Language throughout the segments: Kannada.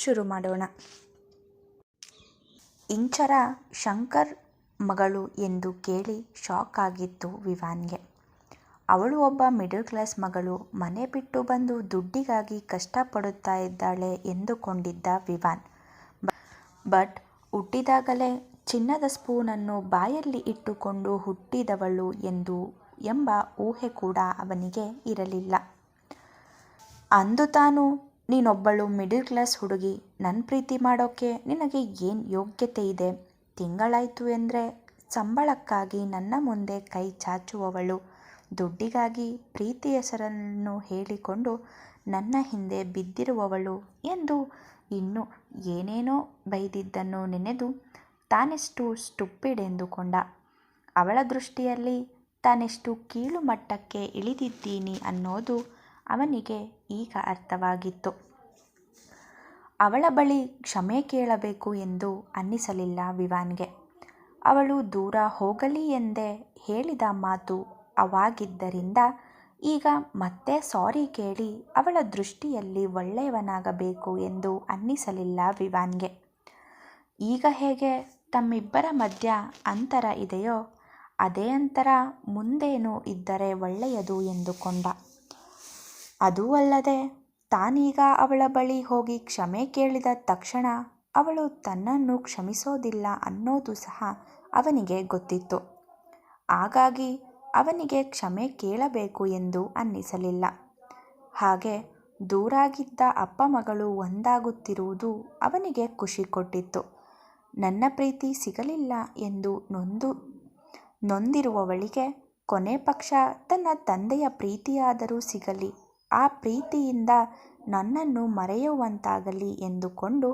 ಶುರು ಮಾಡೋಣ. ಇಂಚರ ಶಂಕರ್ ಮಗಳು ಎಂದು ಕೇಳಿ ಶಾಕ್ ಆಗಿತ್ತು ವಿವಾನ್ಗೆ. ಅವಳು ಒಬ್ಬ ಮಿಡಲ್ ಕ್ಲಾಸ್ ಮಗಳು, ಮನೆ ಬಿಟ್ಟು ಬಂದು ದುಡ್ಡಿಗಾಗಿ ಕಷ್ಟಪಡುತ್ತಾ ಇದ್ದಾಳೆ ಎಂದುಕೊಂಡಿದ್ದ ವಿವಾನ್. ಬಟ್ ಹುಟ್ಟಿದಾಗಲೇ ಚಿನ್ನದ ಸ್ಪೂನನ್ನು ಬಾಯಲ್ಲಿ ಇಟ್ಟುಕೊಂಡು ಹುಟ್ಟಿದವಳು ಎಂದು ಎಂಬ ಊಹೆ ಕೂಡ ಅವನಿಗೆ ಇರಲಿಲ್ಲ. ಅಂದು ತಾನು ನೀನೊಬ್ಬಳು ಮಿಡಲ್ ಕ್ಲಾಸ್ ಹುಡುಗಿ ನನ್ನ ಪ್ರೀತಿ ಮಾಡೋಕ್ಕೆ ನಿನಗೆ ಏನು ಯೋಗ್ಯತೆ ಇದೆ? ತಿಂಗಳಾಯಿತು ಎಂದರೆ ಸಂಬಳಕ್ಕಾಗಿ ನನ್ನ ಮುಂದೆ ಕೈ ಚಾಚುವವಳು. ದುಡ್ಡಿಗಾಗಿ ಪ್ರೀತಿ ಹೆಸರನ್ನು ಹೇಳಿಕೊಂಡು ನನ್ನ ಹಿಂದೆ ಬಿದ್ದಿರುವವಳು ಎಂದು ಇನ್ನು ಏನೇನೋ ಬೈದಿದ್ದನ್ನು ನೆನೆದು ತಾನೆಷ್ಟು ಸ್ಟುಪ್ಪಿಡ್ ಎಂದುಕೊಂಡ. ಅವಳ ದೃಷ್ಟಿಯಲ್ಲಿ ತಾನೆಷ್ಟು ಕೀಳು ಮಟ್ಟಕ್ಕೆ ಇಳಿದಿದ್ದೀನಿ ಅನ್ನೋದು ಅವನಿಗೆ ಈಗ ಅರ್ಥವಾಗಿತ್ತು. ಅವಳ ಬಳಿ ಕ್ಷಮೆ ಕೇಳಬೇಕು ಎಂದು ಅನ್ನಿಸಲಿಲ್ಲ ವಿವಾನ್ಗೆ. ಅವಳು ದೂರ ಹೋಗಲಿ ಎಂದೇ ಹೇಳಿದ ಮಾತು ಅವಾಗಿದ್ದರಿಂದ ಈಗ ಮತ್ತೆ ಸಾರಿ ಕೇಳಿ ಅವಳ ದೃಷ್ಟಿಯಲ್ಲಿ ಒಳ್ಳೆಯವನಾಗಬೇಕು ಎಂದು ಅನ್ನಿಸಲಿಲ್ಲ ವಿವಾನ್ಗೆ. ಈಗ ಹೇಗೆ ತಮ್ಮಿಬ್ಬರ ಮಧ್ಯ ಅಂತರ ಇದೆಯೋ ಅದೇ ಅಂತರ ಮುಂದೇನು ಇದ್ದರೆ ಒಳ್ಳೆಯದು ಎಂದುಕೊಂಡ. ಅದೂ ಅಲ್ಲದೆ ತಾನೀಗ ಅವಳ ಬಳಿ ಹೋಗಿ ಕ್ಷಮೆ ಕೇಳಿದ ತಕ್ಷಣ ಅವಳು ತನ್ನನ್ನು ಕ್ಷಮಿಸೋದಿಲ್ಲ ಅನ್ನೋದು ಸಹ ಅವನಿಗೆ ಗೊತ್ತಿತ್ತು. ಹಾಗಾಗಿ ಅವನಿಗೆ ಕ್ಷಮೆ ಕೇಳಬೇಕು ಎಂದು ಅನ್ನಿಸಲಿಲ್ಲ. ಹಾಗೆ ದೂರಾಗಿದ್ದ ಅಪ್ಪ ಮಗಳು ಒಂದಾಗುತ್ತಿರುವುದು ಅವನಿಗೆ ಖುಷಿ ಕೊಟ್ಟಿತ್ತು. ನನ್ನ ಪ್ರೀತಿ ಸಿಗಲಿಲ್ಲ ಎಂದು ನೊಂದು, ನೊಂದಿರುವವಳಿಗೆ ಕೊನೆ ಪಕ್ಷ ತನ್ನ ತಂದೆಯ ಪ್ರೀತಿಯಾದರೂ ಸಿಗಲಿ. ಆ ಪ್ರೀತಿಯಿಂದ ನನ್ನನ್ನು ಮರೆಯುವಂತಾಗಲಿ ಎಂದುಕೊಂಡು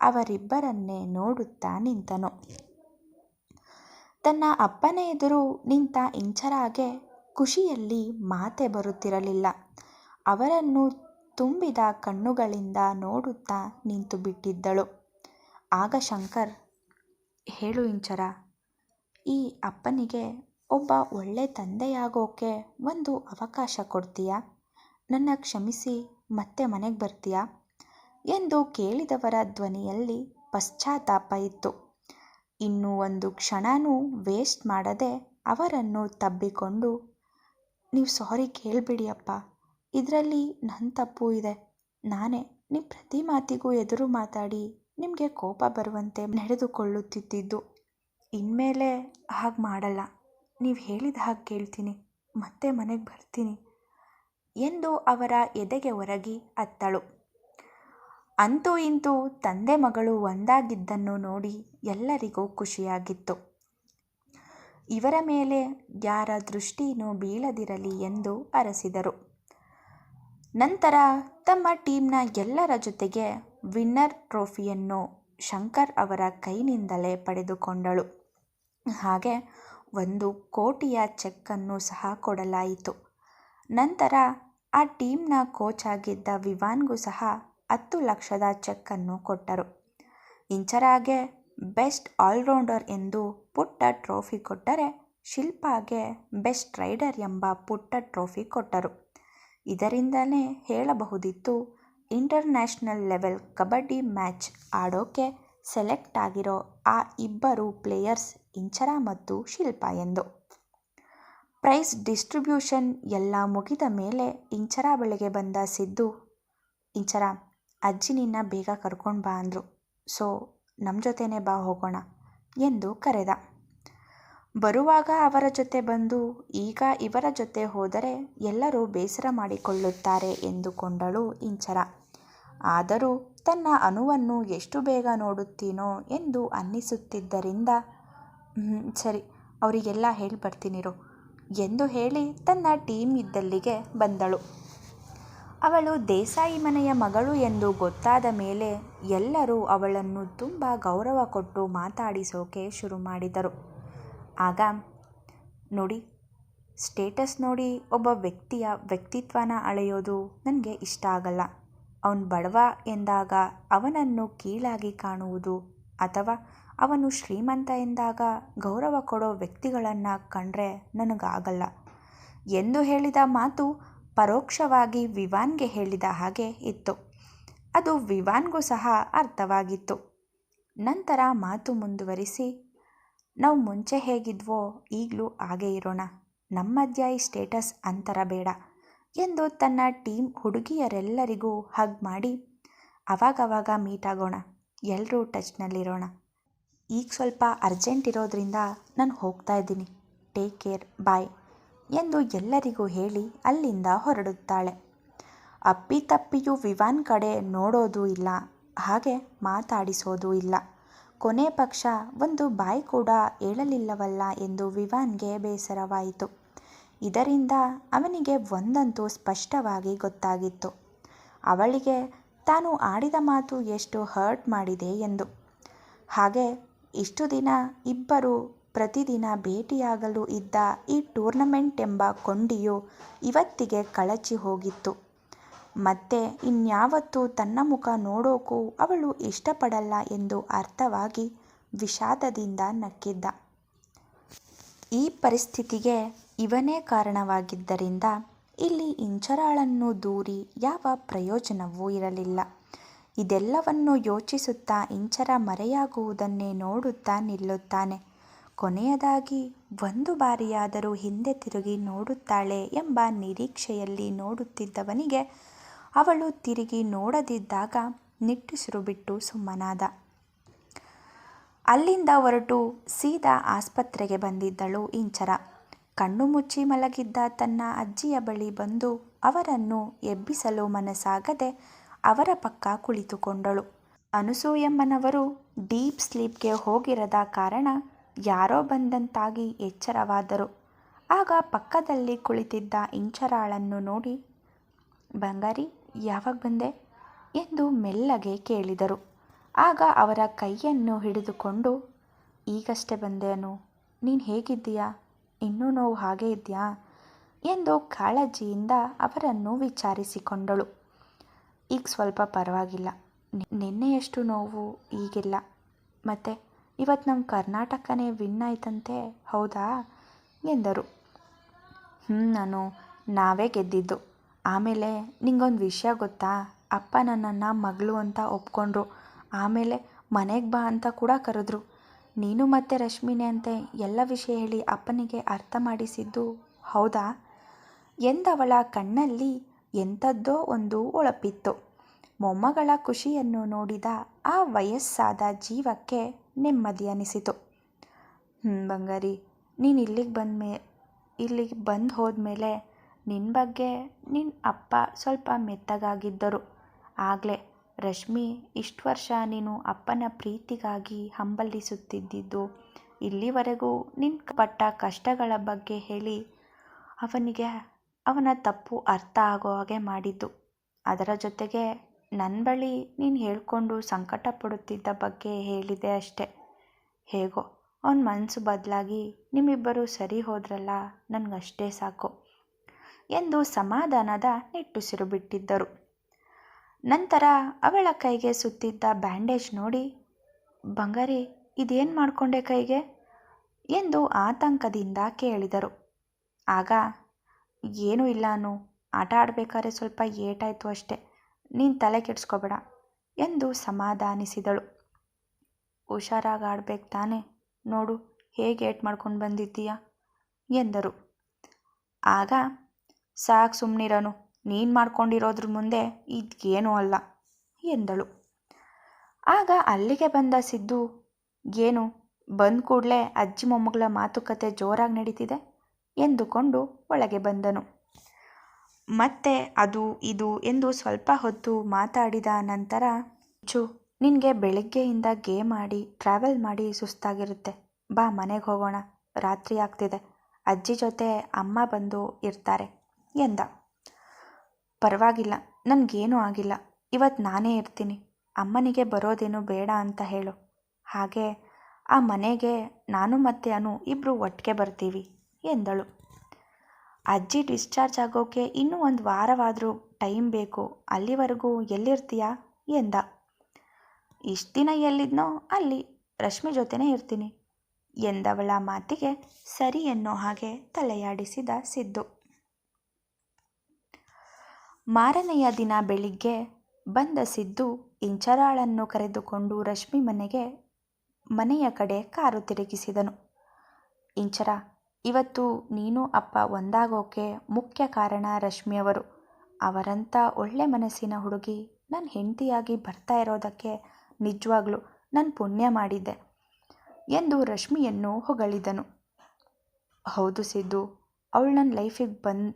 ಅವರಿಬ್ಬರನ್ನೇ ನೋಡುತ್ತಾ ನಿಂತನು. ತನ್ನ ಅಪ್ಪನ ಎದುರು ನಿಂತ ಇಂಚರಾಗೆ ಖುಷಿಯಲ್ಲಿ ಮಾತೆ ಬರುತ್ತಿರಲಿಲ್ಲ. ಅವರನ್ನು ತುಂಬಿದ ಕಣ್ಣುಗಳಿಂದ ನೋಡುತ್ತಾ ನಿಂತು ಬಿಟ್ಟಿದ್ದಳು. ಆಗ ಶಂಕರ್, ಹೇಳು ಇಂಚರ, ಈ ಅಪ್ಪನಿಗೆ ಒಬ್ಬ ಒಳ್ಳೆ ತಂದೆಯಾಗೋಕೆ ಒಂದು ಅವಕಾಶ ಕೊಡ್ತೀಯಾ? ನನ್ನ ಕ್ಷಮಿಸಿ, ಮತ್ತೆ ಮನೆಗೆ ಬರ್ತೀಯಾ? ಎಂದು ಕೇಳಿದವರ ಧ್ವನಿಯಲ್ಲಿ ಪಶ್ಚಾತ್ತಾಪ ಇತ್ತು. ಇನ್ನೂ ಒಂದು ಕ್ಷಣನೂ ವೇಸ್ಟ್ ಮಾಡದೆ ಅವರನ್ನು ತಬ್ಬಿಕೊಂಡು, ನೀವು ಸಾರಿ ಕೇಳಿಬಿಡಿ ಅಪ್ಪ. ಇದರಲ್ಲಿ ನನ್ನ ತಪ್ಪು ಇದೆ. ನಾನೇ ನಿಮ್ಮ ಪ್ರತಿ ಮಾತಿಗೂ ಎದುರು ಮಾತಾಡಿ ನಿಮಗೆ ಕೋಪ ಬರುವಂತೆ ನಡೆದುಕೊಳ್ಳುತ್ತಿದ್ದು. ಇನ್ಮೇಲೆ ಹಾಗೆ ಮಾಡಲ್ಲ. ನೀವು ಹೇಳಿದ ಹಾಗೆ ಕೇಳ್ತೀನಿ. ಮತ್ತೆ ಮನೆಗೆ ಬರ್ತೀನಿ. ಎಂದು ಅವರ ಎದೆಗೆ ಒರಗಿ ಅತ್ತಳು. ಅಂತೂ ಇಂತೂ ತಂದೆ ಮಗಳು ಒಂದಾಗಿದ್ದನ್ನು ನೋಡಿ ಎಲ್ಲರಿಗೂ ಖುಷಿಯಾಗಿತ್ತು. ಇವರ ಮೇಲೆ ಯಾರ ದೃಷ್ಟಿಯೂ ಬೀಳದಿರಲಿ ಎಂದು ಅರಸಿದರು. ನಂತರ ತಮ್ಮ ಟೀಮ್ನ ಎಲ್ಲರ ಜೊತೆಗೆ ವಿನ್ನರ್ ಟ್ರೋಫಿಯನ್ನು ಶಂಕರ್ ಅವರ ಕೈನಿಂದಲೇ ಪಡೆದುಕೊಂಡಳು. ಹಾಗೆ ಒಂದು ಕೋಟಿಯ ಚೆಕ್ಕನ್ನು ಸಹ ಕೊಡಲಾಯಿತು. ನಂತರ ಆ ಟೀಮ್ನ ಕೋಚ್ ಆಗಿದ್ದ ವಿವಾನ್ಗೂ ಸಹ ಹತ್ತು ಲಕ್ಷದ ಚೆಕ್ಕನ್ನು ಕೊಟ್ಟರು. ಇಂಚರಾಗೆ ಬೆಸ್ಟ್ ಆಲ್ರೌಂಡರ್ ಎಂದು ಪುಟ್ಟ ಟ್ರೋಫಿ ಕೊಟ್ಟರೆ ಶಿಲ್ಪಾಗೆ ಬೆಸ್ಟ್ ರೈಡರ್ ಎಂಬ ಪುಟ್ಟ ಟ್ರೋಫಿ ಕೊಟ್ಟರು. ಇದರಿಂದಲೇ ಹೇಳಬಹುದಿತ್ತು, ಇಂಟರ್ನ್ಯಾಷನಲ್ ಲೆವೆಲ್ ಕಬಡ್ಡಿ ಮ್ಯಾಚ್ ಆಡೋಕೆ ಸೆಲೆಕ್ಟ್ ಆಗಿರೋ ಆ ಇಬ್ಬರು ಪ್ಲೇಯರ್ಸ್ ಇಂಚರ ಮತ್ತು ಶಿಲ್ಪ ಎಂದು. ಪ್ರೈಸ್ ಡಿಸ್ಟ್ರಿಬ್ಯೂಷನ್ ಎಲ್ಲ ಮುಗಿದ ಮೇಲೆ ಇಂಚರ ಬಳಿಗೆ ಬಂದ ಸಿದ್ದು, ಇಂಚರ, ಅಜ್ಜಿ ನಿನ್ನ ಬೇಗ ಕರ್ಕೊಂಡು ಬಾ ಅಂದರು. ಸೊ ನಮ್ಮ ಜೊತೆನೇ ಬಾ, ಹೋಗೋಣ ಎಂದು ಕರೆದ. ಬರುವಾಗ ಅವರ ಜೊತೆ ಬಂದು, ಈಗ ಇವರ ಜೊತೆ ಹೋದರೆ ಎಲ್ಲರೂ ಬೇಸರ ಮಾಡಿಕೊಳ್ಳುತ್ತಾರೆ ಎಂದುಕೊಂಡಳು ಇಂಚರ. ಆದರೂ ತನ್ನ ಅನುವನ್ನು ಎಷ್ಟು ಬೇಗ ನೋಡುತ್ತೀನೋ ಎಂದು ಅನ್ನಿಸುತ್ತಿದ್ದರಿಂದ ಸರಿ, ಅವರಿಗೆಲ್ಲ ಹೇಳಿ ಬರ್ತೀನಿರು ಎಂದು ಹೇಳಿ ತನ್ನ ಟೀಮ್ ಇದ್ದಲ್ಲಿಗೆ ಬಂದಳು. ಅವಳು ದೇಸಾಯಿ ಮನೆಯ ಮಗಳು ಎಂದು ಗೊತ್ತಾದ ಮೇಲೆ ಎಲ್ಲರೂ ಅವಳನ್ನು ತುಂಬ ಗೌರವ ಕೊಟ್ಟು ಮಾತಾಡಿಸೋಕೆ ಶುರು ಮಾಡಿದರು. ಆಗ, ನೋಡಿ, ಸ್ಟೇಟಸ್ ನೋಡಿ, ಒಬ್ಬ ವ್ಯಕ್ತಿಯ ವ್ಯಕ್ತಿತ್ವನ ಅಳೆಯೋದು ನನಗೆ ಇಷ್ಟ ಆಗಲ್ಲ. ಅವನು ಬಡವ ಎಂದಾಗ ಅವನನ್ನು ಕೀಳಾಗಿ ಕಾಣುವುದು ಅಥವಾ ಅವನು ಶ್ರೀಮಂತ ಎಂದಾಗ ಗೌರವ ಕೊಡೋ ವ್ಯಕ್ತಿಗಳನ್ನು ಕಂಡ್ರೆ ನನಗಾಗಲ್ಲ. ಎಂದು ಹೇಳಿದ ಮಾತು ಪರೋಕ್ಷವಾಗಿ ವಿವಾನ್ಗೆ ಹೇಳಿದ ಹಾಗೆ ಇತ್ತು. ಅದು ವಿವಾನ್ಗೂ ಸಹ ಅರ್ಥವಾಗಿತ್ತು. ನಂತರ ಮಾತು ಮುಂದುವರಿಸಿ, ನಾವು ಮುಂಚೆ ಹೇಗಿದ್ವೋ ಈಗಲೂ ಹಾಗೇ ಇರೋಣ. ನಮ್ಮ ಮಧ್ಯ ಸ್ಟೇಟಸ್ ಅಂತರ ಬೇಡ ಎಂದು ತನ್ನ ಟೀಮ್ ಹುಡುಗಿಯರೆಲ್ಲರಿಗೂ ಹಗ್ ಮಾಡಿ, ಅವಾಗವಾಗ ಮೀಟ್ ಆಗೋಣ. ಎಲ್ಲರೂ ಟಚ್ನಲ್ಲಿರೋಣ. ಈಗ ಸ್ವಲ್ಪ ಅರ್ಜೆಂಟ್ ಇರೋದ್ರಿಂದ ನಾನು ಹೋಗ್ತಾ ಇದ್ದೀನಿ. ಟೇಕ್ ಕೇರ್ ಬಾಯ್ ಎಂದು ಎಲ್ಲರಿಗೂ ಹೇಳಿ ಅಲ್ಲಿಂದ ಹೊರಡುತ್ತಾಳೆ. ಅಪ್ಪಿತಪ್ಪಿಯೂ ವಿವಾನ್ ಕಡೆ ನೋಡೋದೂ ಇಲ್ಲ, ಹಾಗೆ ಮಾತಾಡಿಸೋದು ಇಲ್ಲ. ಕೊನೆ ಪಕ್ಷ ಒಂದು ಬಾಯ್ ಕೂಡ ಹೇಳಲಿಲ್ಲವಲ್ಲ ಎಂದು ವಿವಾನ್ಗೆ ಬೇಸರವಾಯಿತು. ಇದರಿಂದ ಅವನಿಗೆ ಒಂದಂತೂ ಸ್ಪಷ್ಟವಾಗಿ ಗೊತ್ತಾಗಿತ್ತು. ಅವಳಿಗೆ, ತಾನು ಆಡಿದ ಮಾತು ಎಷ್ಟು ಹರ್ಟ್ ಮಾಡಿದೆ ಎಂದು. ಹಾಗೆ ಇಷ್ಟು ದಿನ ಇಬ್ಬರು ಪ್ರತಿದಿನ ಭೇಟಿಯಾಗಲು ಇದ್ದ ಈ ಟೂರ್ನಮೆಂಟ್ ಎಂಬ ಕೊಂಡಿಯು ಇವತ್ತಿಗೆ ಕಳಚಿ ಹೋಗಿತ್ತು. ಮತ್ತೆ ಇನ್ಯಾವತ್ತೂ ತನ್ನ ಮುಖ ನೋಡೋಕ್ಕೂ ಅವಳು ಇಷ್ಟಪಡಲ್ಲ ಎಂದು ಅರ್ಥವಾಗಿ ವಿಷಾದದಿಂದ ನಕ್ಕಿದ್ದ. ಈ ಪರಿಸ್ಥಿತಿಗೆ ಇವನೇ ಕಾರಣವಾಗಿದ್ದರಿಂದ ಇಲ್ಲಿ ಇಂಚರಾಳನ್ನು ದೂರಿ ಯಾವ ಪ್ರಯೋಜನವೂ ಇರಲಿಲ್ಲ. ಇದೆಲ್ಲವನ್ನು ಯೋಚಿಸುತ್ತಾ ಇಂಚರ ಮರೆಯಾಗುವುದನ್ನೇ ನೋಡುತ್ತಾ ನಿಲ್ಲುತ್ತಾನೆ. ಕೊನೆಯದಾಗಿ, ಒಂದು ಬಾರಿಯಾದರೂ ಹಿಂದೆ ತಿರುಗಿ ನೋಡುತ್ತಾಳೆ ಎಂಬ ನಿರೀಕ್ಷೆಯಲ್ಲಿ ನೋಡುತ್ತಿದ್ದವನಿಗೆ ಅವಳು ತಿರುಗಿ ನೋಡದಿದ್ದಾಗ ನಿಟ್ಟುಸಿರು ಬಿಟ್ಟು ಸುಮ್ಮನಾದ. ಅಲ್ಲಿಂದ ಹೊರಟು ಸೀದಾ ಆಸ್ಪತ್ರೆಗೆ ಬಂದಿದ್ದಳು ಇಂಚರ. ಕಣ್ಣು ಮುಚ್ಚಿ ಮಲಗಿದ್ದ ತನ್ನ ಅಜ್ಜಿಯ ಬಳಿ ಬಂದು ಅವರನ್ನು ಎಬ್ಬಿಸಲು ಮನಸ್ಸಾಗದೆ ಅವರ ಪಕ್ಕ ಕುಳಿತುಕೊಂಡಳು. ಅನುಸೂಯಮ್ಮನವರು ಡೀಪ್ ಸ್ಲೀಪ್ಗೆ ಹೋಗಿರದ ಕಾರಣ ಯಾರೋ ಬಂದಂತಾಗಿ ಎಚ್ಚರವಾದರು. ಆಗ ಪಕ್ಕದಲ್ಲಿ ಕುಳಿತಿದ್ದ ಇಂಚರಾಳನ್ನು ನೋಡಿ, ಬಂಗಾರಿ, ಯಾವಾಗ ಬಂದೆ? ಎಂದು ಮೆಲ್ಲಗೆ ಕೇಳಿದರು. ಆಗ ಅವರ ಕೈಯನ್ನು ಹಿಡಿದುಕೊಂಡು, ಈಗಷ್ಟೇ ಬಂದೆ ಅನು, ನೀನು ಹೇಗಿದ್ದೀಯಾ? ಇನ್ನೂ ನೋವು ಹಾಗೆ ಇದೆಯಾ? ಎಂದು ಕಾಳಜಿಯಿಂದ ಅವರನ್ನು ವಿಚಾರಿಸಿಕೊಂಡಳು. ಈಗ ಸ್ವಲ್ಪ ಪರವಾಗಿಲ್ಲ. ನಿನ್ನೆಯಷ್ಟು ನೋವು ಈಗಿಲ್ಲ. ಮತ್ತು ಇವತ್ತು ನಮ್ಮ ಕರ್ನಾಟಕನೇ ವಿನ್ ಆಯ್ತಂತೆ, ಹೌದಾ? ಎಂದರು. ಹ್ಞೂ ನಾನು ನಾವೇ ಗೆದ್ದಿದ್ದು. ಆಮೇಲೆ ನಿಂಗೊಂದು ವಿಷಯ ಗೊತ್ತಾ? ಅಪ್ಪ ನನ್ನನ್ನು ಮಗಳು ಅಂತ ಒಪ್ಕೊಂಡ್ರು. ಆಮೇಲೆ ಮನೆಗೆ ಬಾ ಅಂತ ಕೂಡ ಕರೆದ್ರು. ನೀನು ಮತ್ತೆ ರಶ್ಮಿನೇ ಅಂತೆ ಎಲ್ಲ ವಿಷಯ ಹೇಳಿ ಅಪ್ಪನಿಗೆ ಅರ್ಥ ಮಾಡಿಸಿದ್ದು, ಹೌದಾ? ಎಂದವಳ ಕಣ್ಣಲ್ಲಿ ಎಂಥದ್ದೋ ಒಂದು ಒಳಪಿತ್ತು. ಮೊಮ್ಮಗಳ ಖುಷಿಯನ್ನು ನೋಡಿದ ಆ ವಯಸ್ಸಾದ ಜೀವಕ್ಕೆ ನೆಮ್ಮದಿ ಅನಿಸಿತು. ಹ್ಞೂ ಬಂಗಾರಿ, ನೀನು ಇಲ್ಲಿಗೆ ಬಂದ ಮೇ ಇಲ್ಲಿಗೆ ಬಂದು ಹೋದ್ಮೇಲೆ ನಿನ್ನ ಬಗ್ಗೆ ನಿನ್ನ ಅಪ್ಪ ಸ್ವಲ್ಪ ಮೆತ್ತಗಾಗಿದ್ದರು. ಆಗಲೇ ರಶ್ಮಿ ಇಷ್ಟು ವರ್ಷ ನೀನು ಅಪ್ಪನ ಪ್ರೀತಿಗಾಗಿ ಹಂಬಲಿಸುತ್ತಿದ್ದಿದ್ದು, ಇಲ್ಲಿವರೆಗೂ ನಿನ್ನ ಪಟ್ಟ ಕಷ್ಟಗಳ ಬಗ್ಗೆ ಹೇಳಿ ಅವನಿಗೆ ಅವನ ತಪ್ಪು ಅರ್ಥ ಆಗೋ ಹಾಗೆ ಮಾಡಿದ್ದು. ಅದರ ಜೊತೆಗೆ ನನ್ನ ಬಳಿ ನೀನು ಹೇಳಿಕೊಂಡು ಸಂಕಟ ಪಡುತ್ತಿದ್ದ ಬಗ್ಗೆ ಹೇಳಿದೆ ಅಷ್ಟೆ. ಹೇಗೋ, ಅವನ ಮನಸ್ಸು ಬದಲಾಗಿ ನಿಮ್ಮಿಬ್ಬರು ಸರಿ ಹೋದ್ರಲ್ಲ, ನನಗಷ್ಟೇ ಸಾಕು ಎಂದು ಸಮಾಧಾನದ ನಿಟ್ಟುಸಿರು ಬಿಟ್ಟಿದ್ದರು. ನಂತರ ಅವಳ ಕೈಗೆ ಸುತ್ತಿದ್ದ ಬ್ಯಾಂಡೇಜ್ ನೋಡಿ, ಬಂಗಾರಿ, ಇದೇನು ಮಾಡಿಕೊಂಡೆ ಕೈಗೆ? ಎಂದು ಆತಂಕದಿಂದ ಕೇಳಿದರು. ಆಗ ಏನೂ ಇಲ್ಲ ಅನು. ಆಟ ಆಡಬೇಕಾದ್ರೆ ಸ್ವಲ್ಪ ಏಟಾಯಿತು ಅಷ್ಟೆ. ನೀನು ತಲೆ ಕೆಡಿಸ್ಕೋಬೇಡ ಎಂದು ಸಮಾಧಾನಿಸಿದಳು. ಹುಷಾರಾಗಿ ಆಡ್ಬೇಕು ತಾನೆ. ನೋಡು, ಹೇಗೆ ಏಟ್ ಮಾಡ್ಕೊಂಡು ಬಂದಿದ್ದೀಯ? ಎಂದರು. ಆಗ, ಸಾಕು ಸುಮ್ಮನಿರನು ನೀನು ಮಾಡ್ಕೊಂಡಿರೋದ್ರ ಮುಂದೆ ಇದೇನೂ ಅಲ್ಲ ಎಂದಳು. ಆಗ ಅಲ್ಲಿಗೆ ಬಂದ ಸಿದ್ದು, ಏನು ಬಂದ ಕೂಡಲೇ ಅಜ್ಜಿ ಮೊಮ್ಮಗಳ ಮಾತುಕತೆ ಜೋರಾಗಿ ನಡೀತಿದೆ? ಎಂದುಕೊಂಡು ಒಳಗೆ ಬಂದನು. ಮತ್ತೆ ಅದು ಇದು ಎಂದು ಸ್ವಲ್ಪ ಹೊತ್ತು ಮಾತಾಡಿದ ನಂತರ, ಚು, ನಿನಗೆ ಬೆಳಿಗ್ಗೆಯಿಂದ ಗೇಮ್ ಆಡಿ ಟ್ರಾವೆಲ್ ಮಾಡಿ ಸುಸ್ತಾಗಿರುತ್ತೆ. ಬಾ ಮನೆಗೆ ಹೋಗೋಣ. ರಾತ್ರಿ ಆಗ್ತಿದೆ. ಅಜ್ಜಿ ಜೊತೆ ಅಮ್ಮ ಬಂದು ಇರ್ತಾರೆ ಎಂದ. ಪರವಾಗಿಲ್ಲ. ನನಗೇನೂ ಆಗಿಲ್ಲ. ಇವತ್ತು ನಾನೇ ಇರ್ತೀನಿ. ಅಮ್ಮನಿಗೆ ಬರೋದೇನು ಬೇಡ ಅಂತ ಹೇಳು. ಹಾಗೆ ಆ ಮನೆಗೆ ನಾನು ಮತ್ತು ಅನು ಇಬ್ಬರು ಒಟ್ಟಿಗೆ ಬರ್ತೀವಿ. ಎಂದಳು. ಅಜ್ಜಿ ಡಿಸ್ಚಾರ್ಜ್ ಆಗೋಕೆ ಇನ್ನೂ ಒಂದು ವಾರವಾದರೂ ಟೈಮ್ ಬೇಕು, ಅಲ್ಲಿವರೆಗೂ ಎಲ್ಲಿರ್ತೀಯಾ? ಎಂದ. ಇಷ್ಟು ದಿನ ಎಲ್ಲಿದ್ನೋ ಅಲ್ಲಿ, ರಶ್ಮಿ ಜೊತೆನೇ ಇರ್ತೀನಿ, ಎಂದವಳ ಮಾತಿಗೆ ಸರಿ ಎನ್ನೋ ಹಾಗೆ ತಲೆಯಾಡಿಸಿದ ಸಿದ್ದು. ಮಾರನೆಯ ದಿನ ಬೆಳಿಗ್ಗೆ ಬಂದ ಸಿದ್ದು ಇಂಚರಾಳನ್ನು ಕರೆದುಕೊಂಡು ರಶ್ಮಿ ಮನೆಗೆ, ಮನೆಯ ಕಡೆ ಕಾರು ತಿರುಗಿಸಿದನು. ಇಂಚರ ಇವತ್ತು ನೀನು ಅಪ್ಪ ಒಂದಾಗೋಕೆ ಮುಖ್ಯ ಕಾರಣ ರಶ್ಮಿಯವರು ಅವರಂಥ ಒಳ್ಳೆ ಮನಸ್ಸಿನ ಹುಡುಗಿ ನನ್ನ ಹೆಂಡತಿಯಾಗಿ ಬರ್ತಾ ಇರೋದಕ್ಕೆ ನಿಜವಾಗ್ಲೂ ನಾನು ಪುಣ್ಯ ಮಾಡಿದ್ದೆ ಎಂದು ರಶ್ಮಿಯನ್ನು ಹೊಗಳಿದನು. ಹೌದು ಸಿದ್ದು, ಅವಳು ನನ್ನ ಲೈಫಿಗೆ ಬಂದು,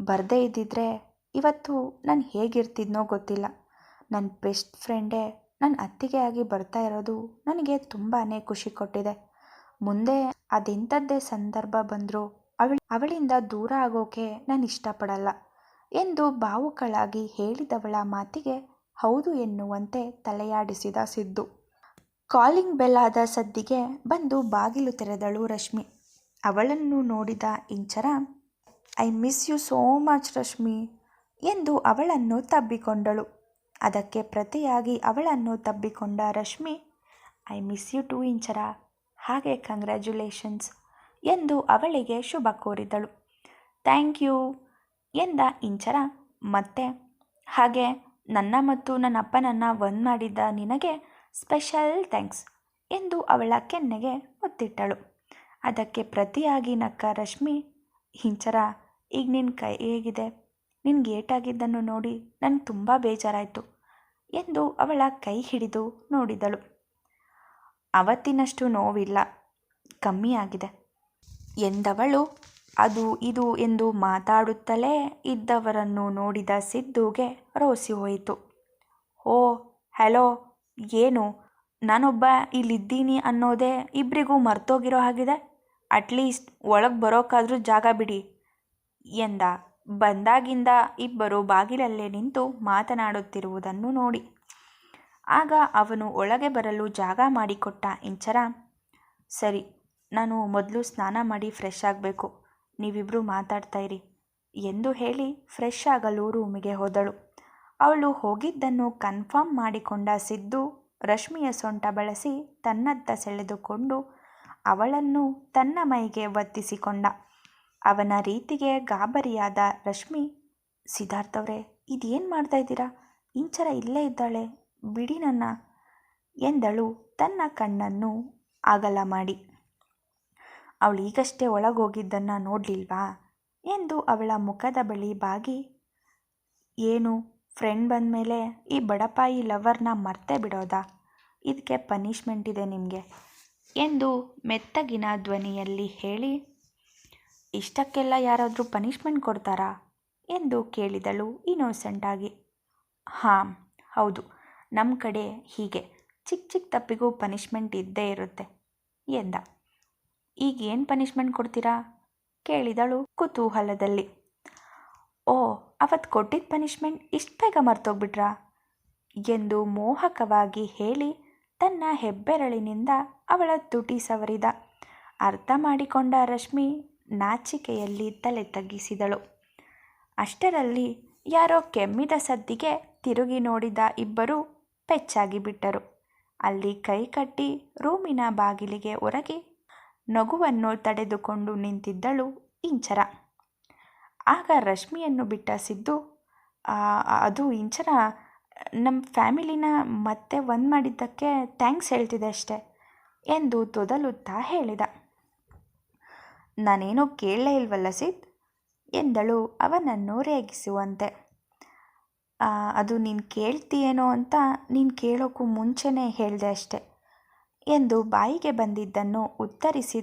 ಬರದೇ ಇದ್ದಿದ್ರೆ ಇವತ್ತು ನಾನು ಹೇಗಿರ್ತಿದ್ನೋ ಗೊತ್ತಿಲ್ಲ. ನನ್ನ ಬೆಸ್ಟ್ ಫ್ರೆಂಡೇ ನನ್ನ ಅತ್ತಿಗೆ ಆಗಿ ಬರ್ತಾ ಇರೋದು ನನಗೆ ತುಂಬಾ ಖುಷಿ ಕೊಟ್ಟಿದೆ. ಮುಂದೆ ಅದೆಂಥದ್ದೇ ಸಂದರ್ಭ ಬಂದರೂ ಅವಳ, ಅವಳಿಂದ ದೂರ ಆಗೋಕೆ ನಾನು ಇಷ್ಟಪಡಲ್ಲ ಎಂದು ಭಾವುಕಳಾಗಿ ಹೇಳಿದವಳ ಮಾತಿಗೆ ಹೌದು ಎನ್ನುವಂತೆ ತಲೆಯಾಡಿಸಿದ ಸಿದ್ದು. ಕಾಲಿಂಗ್ ಬೆಲ್ ಆದ ಸದ್ದಿಗೆ ಬಂದು ಬಾಗಿಲು ತೆರೆದಳು ರಶ್ಮಿ. ಅವಳನ್ನು ನೋಡಿದ Inchara, I miss you so much Rashmi ಎಂದು ಅವಳನ್ನು ತಬ್ಬಿಕೊಂಡಳು. ಅದಕ್ಕೆ ಪ್ರತಿಯಾಗಿ ಅವಳನ್ನು ತಬ್ಬಿಕೊಂಡ Rashmi, I miss you too Inchara ಹಾಗೆ ಕಂಗ್ರ್ಯಾಚುಲೇಷನ್ಸ್ ಎಂದು ಅವಳಿಗೆ ಶುಭ ಕೋರಿದಳು. ಥ್ಯಾಂಕ್ ಯು ಎಂದ ಇಂಚರ, ಮತ್ತೆ, ಹಾಗೆ, ನನ್ನ ಮತ್ತು ನನ್ನ ಅಪ್ಪನನ್ನು ಒಂದ್ ಮಾಡಿದ್ದ ನಿನಗೆ ಸ್ಪೆಷಲ್ ಥ್ಯಾಂಕ್ಸ್ ಎಂದು ಅವಳ ಕೆನ್ನೆಗೆ ಒತ್ತಿಟ್ಟಳು. ಅದಕ್ಕೆ ಪ್ರತಿಯಾಗಿ ನಕ್ಕ ರಶ್ಮಿ, ಇಂಚರ, ಈಗ ನಿನ್ನ ಕೈ ಹೇಗಿದೆ? ನಿನ್ಗೆ ಏಟಾಗಿದ್ದನ್ನು ನೋಡಿ ನನಗೆ ತುಂಬ ಬೇಜಾರಾಯಿತು ಎಂದು ಅವಳ ಕೈ ಹಿಡಿದು ನೋಡಿದಳು. ಅವತ್ತಿನಷ್ಟು ನೋವಿಲ್ಲ ಕಮ್ಮಿಯಾಗಿದೆ ಎಂದವಳು, ಅದು ಇದು ಎಂದು ಮಾತಾಡುತ್ತಲೇ ಇದ್ದವರನ್ನು ನೋಡಿದ ಸಿದ್ದುಗೆ ರೋಸಿ ಹೋಯಿತು ಓ, ಹಲೋ, ಏನು? ನಾನೊಬ್ಬ ಇಲ್ಲಿದ್ದೀನಿ ಅನ್ನೋದೇ ಇಬ್ಬರಿಗೂ ಮರ್ತೋಗಿರೋ ಹಾಗಿದೆ? ಅಟ್ಲೀಸ್ಟ್ ಒಳಗೆ ಬರೋಕ್ಕಾದರೂ ಜಾಗ ಬಿಡಿ, ಎಂದ. ಬಂದಾಗಿಂದ ಇಬ್ಬರು ಬಾಗಿಲಲ್ಲೇ ನಿಂತು ಮಾತನಾಡುತ್ತಿರುವುದನ್ನು ನೋಡಿ. ಆಗ ಅವನು ಒಳಗೆ ಬರಲು ಜಾಗ ಮಾಡಿಕೊಟ್ಟ ಇಂಚರ, ಸರಿ, ನಾನು ಮೊದಲು ಸ್ನಾನ ಮಾಡಿ ಫ್ರೆಶ್ ಆಗಬೇಕು. ನೀವಿಬ್ಬರು ಮಾತಾಡ್ತಾ ಇರಿ ಎಂದು ಹೇಳಿ ಫ್ರೆಶ್ ಆಗಲು ರೂಮಿಗೆ ಹೋದಳು. ಅವಳು ಹೋಗಿದ್ದನ್ನು ಕನ್ಫರ್ಮ್ ಮಾಡಿಕೊಂಡ ಸಿದ್ದು, ರಶ್ಮಿಯ ಸೊಂಟ ಬಳಸಿ ತನ್ನತ್ತ ಸೆಳೆದುಕೊಂಡು ಅವಳನ್ನು ತನ್ನ ಮೈಗೆ ಒತ್ತಿಸಿಕೊಂಡ. ಅವನ ರೀತಿಗೆ ಗಾಬರಿಯಾದ ರಶ್ಮಿ ಸಿದ್ಧಾರ್ಥವ್ರೆ ಇದೇನು ಮಾಡ್ತಾ ಇದ್ದೀರಾ? ಇಂಚರ ಇಲ್ಲೇ ಇದ್ದಾಳೆ. ಬಿಡಿ ನನ್ನ ಎಂದಳು. ತನ್ನ ಕಣ್ಣನ್ನು ಅಗಲ ಮಾಡಿ ಅವಳು ಈಗಷ್ಟೇ ಒಳಗೋಗಿದ್ದನ್ನು ನೋಡಲಿಲ್ವಾ? ಎಂದು ಅವಳ ಮುಖದ ಬಳಿ ಬಾಗಿ. ಏನು, ಫ್ರೆಂಡ್ ಬಂದ ಮೇಲೆ ಈ ಬಡಪಾಯಿ ಲವರ್ನ ಮರ್ತೆ ಬಿಡೋದಾ? ಇದಕ್ಕೆ ಪನಿಷ್ಮೆಂಟ್ ಇದೆ ನಿಮಗೆ ಎಂದು ಮೆತ್ತಗಿನ ಧ್ವನಿಯಲ್ಲಿ ಹೇಳಿ. ಇಷ್ಟಕ್ಕೆಲ್ಲ ಯಾರಾದರೂ ಪನಿಷ್ಮೆಂಟ್ ಕೊಡ್ತಾರಾ? ಎಂದು ಕೇಳಿದಳು ಇನ್ನೋಸೆಂಟಾಗಿ. ಹಾಂ, ಹೌದು. ನಮ್ಮ ಕಡೆ ಹೀಗೆ ಚಿಕ್ಕ ಚಿಕ್ಕ ತಪ್ಪಿಗೂ ಪನಿಷ್ಮೆಂಟ್ ಇದ್ದೇ ಇರುತ್ತೆ, ಎಂದ. ಈಗ ಏನು ಪನಿಷ್ಮೆಂಟ್ ಕೊಡ್ತೀರಾ? ಕೇಳಿದಳು ಕುತೂಹಲದಲ್ಲಿ. ಓ ಅವತ್ತು ಕೊಟ್ಟಿದ್ದ ಪನಿಷ್ಮೆಂಟ್ ಇಷ್ಟು ಬೇಗ ಮರ್ತೋಗ್ಬಿಟ್ರಾ? ಎಂದು ಮೋಹಕವಾಗಿ ಹೇಳಿ ತನ್ನ ಹೆಬ್ಬೆರಳಿನಿಂದ ಅವಳ ತುಟಿ ಸವರಿದ. ಅರ್ಥ ಮಾಡಿಕೊಂಡ ರಶ್ಮಿ ನಾಚಿಕೆಯಲ್ಲಿ ತಲೆ ತಗ್ಗಿಸಿದಳು. ಅಷ್ಟರಲ್ಲಿ ಯಾರೋ ಕೆಮ್ಮಿದ ಸದ್ದಿಗೆ ತಿರುಗಿ ನೋಡಿದ ಇಬ್ಬರು ಪೆಚ್ಚಾಗಿ ಬಿಟ್ಟರು. ಅಲ್ಲಿ ಕೈ ಕಟ್ಟಿ ರೂಮಿನ ಬಾಗಿಲಿಗೆ ಒರಗಿ ನಗುವನ್ನು ತಡೆದುಕೊಂಡು ನಿಂತಿದ್ದಳು ಇಂಚರ. ಆಗ ರಶ್ಮಿಯನ್ನು ಬಿಟ್ಟ ಸಿದ್ದು ಅದು ಇಂಚರ ನಮ್ಮ ಫ್ಯಾಮಿಲಿನ ಮತ್ತೆ ಒಂದು ಮಾಡಿದ್ದಕ್ಕೆ ಥ್ಯಾಂಕ್ಸ್ ಹೇಳ್ತಿದೆ ಅಷ್ಟೆ ಎಂದು ತೊದಲುತ್ತಾ ಹೇಳಿದ. ನಾನೇನೂ ಕೇಳಲೇ ಇಲ್ವಲ್ಲ ಸಿದ್? ಎಂದಳು ಅವನನ್ನು ರೇಗಿಸುವಂತೆ. ಅದು ನೀನು ಕೇಳ್ತೀಯೇನೋ ಅಂತ ನೀನು ಕೇಳೋಕ್ಕೂ ಮುಂಚೆನೇ ಹೇಳಿದೆ ಅಷ್ಟೆ ಎಂದು ಬಾಯಿಗೆ ಬಂದಿದ್ದನ್ನು ಉತ್ತರಿಸಿ,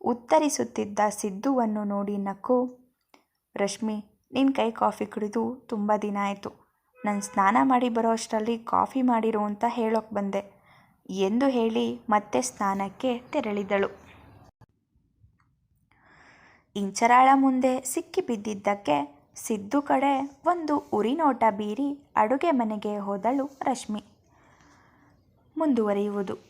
ಉತ್ತರಿಸುತ್ತಿದ್ದ ಸಿದ್ದುವನ್ನು ನೋಡಿ ನಕ್ಕು, ರಶ್ಮಿ ನಿನ್ನ ಕೈ ಕಾಫಿ ಕುಡಿದು ತುಂಬ ದಿನ ಆಯಿತು. ನಾನು ಸ್ನಾನ ಮಾಡಿ ಬರೋ ಅಷ್ಟರಲ್ಲಿ ಕಾಫಿ ಮಾಡಿರು ಅಂತ ಹೇಳೋಕೆ ಬಂದೆ. ಎಂದು ಹೇಳಿ ಮತ್ತೆ ಸ್ನಾನಕ್ಕೆ ತೆರಳಿದಳು. ಇಂಚರಾಳ ಮುಂದೆ ಸಿಕ್ಕಿ ಬಿದ್ದಿದ್ದಕ್ಕೆ ಸಿದ್ದು ಕಡೆ ಒಂದು ಉರಿನೋಟ ಬೀರಿ ಅಡುಗೆ ಮನೆಗೆ ಹೋದಳು ರಶ್ಮಿ. ಮುಂದುವರಿಯುವುದು.